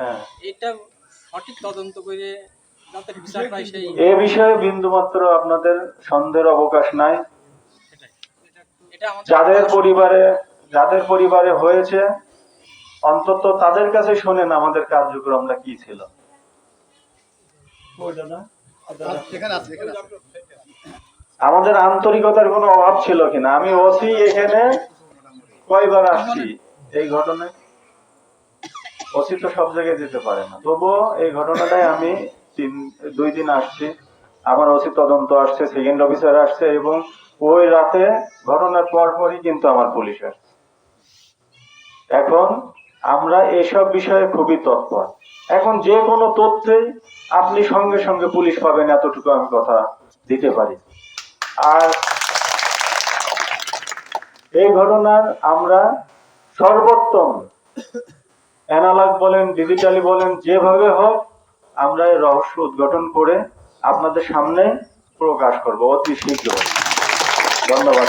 হ্যাঁ। এটা সঠিক তদন্ত করে এ বিষয়ে বিন্দুমাত্র আপনাদের সন্দেহের অবকাশ নাই। যাদের পরিবারে যাদের পরিবারে হয়েছে অন্তত তাদের কাছে শোনেন আমাদের কার্যক্রমটা কি ছিল। এখানে আছে এখানে আছে। আমাদের আন্তরিকতার কোনো অভাব ছিল কিনা? আমি ওসি এখানে কয়বার আসছি এই ঘটনায়? ওসি তো সব জায়গায় যেতে পারে না। তবুও এই ঘটনাটাই আমি তিন, দুই দিন আসছি। আমার ওসি তদন্ত আসছে সেকেন্ড অফিসার আসছে এবং ওই রাতে ঘটনার পর পরই কিন্তু আমার পুলিশ আসছে। এখন আমরা এসব বিষয়ে খুবই তৎপর। এখন যে কোনো তথ্যেই আপনি সঙ্গে সঙ্গে পুলিশ পাবেন এতটুকু আমি কথা দিতে পারি। আর এই ঘটনার আমরা সর্বোত্তম অ্যানালগ বলেন ডিজিটালি বলেন, যেভাবে হোক, আমরা এই রহস্য উদ্ঘাটন করে আপনাদের সামনে প্রকাশ করব অতি শীঘ্র ধন্যবাদ।